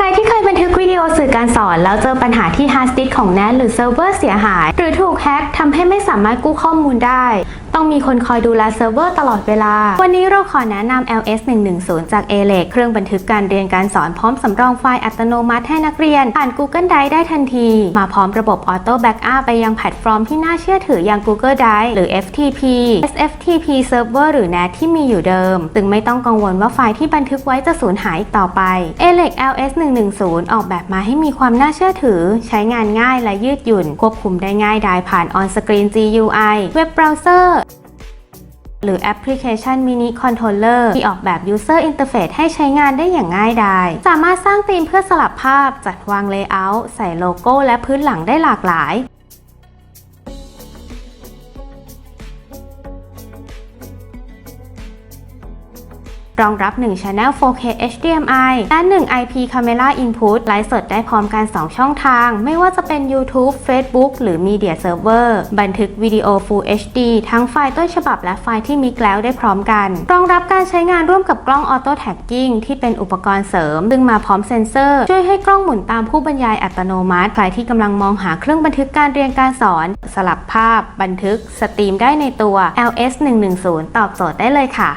ใครที่เคยบันทึกวิดีโอสื่อการสอน แล้วเจอปัญหาที่ฮาร์ดดิสก์ของแนทหรือเซิร์ฟเวอร์เสียหาย หรือถูกแฮ็กทำให้ไม่สามารถกู้ข้อมูลได้ต้องมีคนคอยดูแลเซิร์ฟเวอร์ตลอดเวลา วันนี้เราขอแนะนำ LS 110จาก a l e c เครื่องบันทึกการเรียนการสอนพร้อมสำรองไฟล์อัตโนมัติให้นักเรียน ผ่าน Google Drive ได้ทันที มาพร้อมระบบ Auto Backup ไปยังแพลตฟอร์มที่น่าเชื่อถืออย่าง Google Drive หรือ FTP SFTP Server หรือ NAT ที่มีอยู่เดิมจึงไม่ต้องกังวลว่าไฟล์ที่บันทึกไว้จะสูญหายอีกต่อไป a l e c LS 110ออกแบบมาให้มีความน่าเชื่อถือ ใช้งานง่ายและยืดหยุ่น ควบคุมได้ง่ายดายผ่าน On-Screen GUI เว็บเบราว์เซอร์ หรือแอปพลิเคชัน Mini Controller ที่ออกแบบ User Interface ให้ใช้งานได้อย่างง่ายดาย สามารถสร้างธีมเพื่อสลับภาพ จัดวางเลเยอร์ใส่โลโก้และพื้นหลังได้หลากหลาย รองรับ 1 Channel 4K HDMI และ1 IP Camera Input ไลฟ์สดได้พร้อมกัน 2 ช่องทาง ไม่ว่าจะเป็น YouTube Facebook หรือ Media Server บันทึกวิดีโอ Full HD ทั้งไฟล์ต้นฉบับและไฟล์ที่มิกแล้วได้พร้อมกัน รองรับการใช้งานร่วมกับกล้อง Auto Tagging ที่เป็นอุปกรณ์เสริม ซึ่งมาพร้อมเซ็นเซอร์ ช่วยให้กล้องหมุนตามผู้บรรยายอัตโนมัติ ใครที่กำลังมองหาเครื่องบันทึกการเรียนการสอน สลับภาพ บันทึก สตรีมได้ในตัว LS 110ตอบโจทย์ได้เลยค่ะ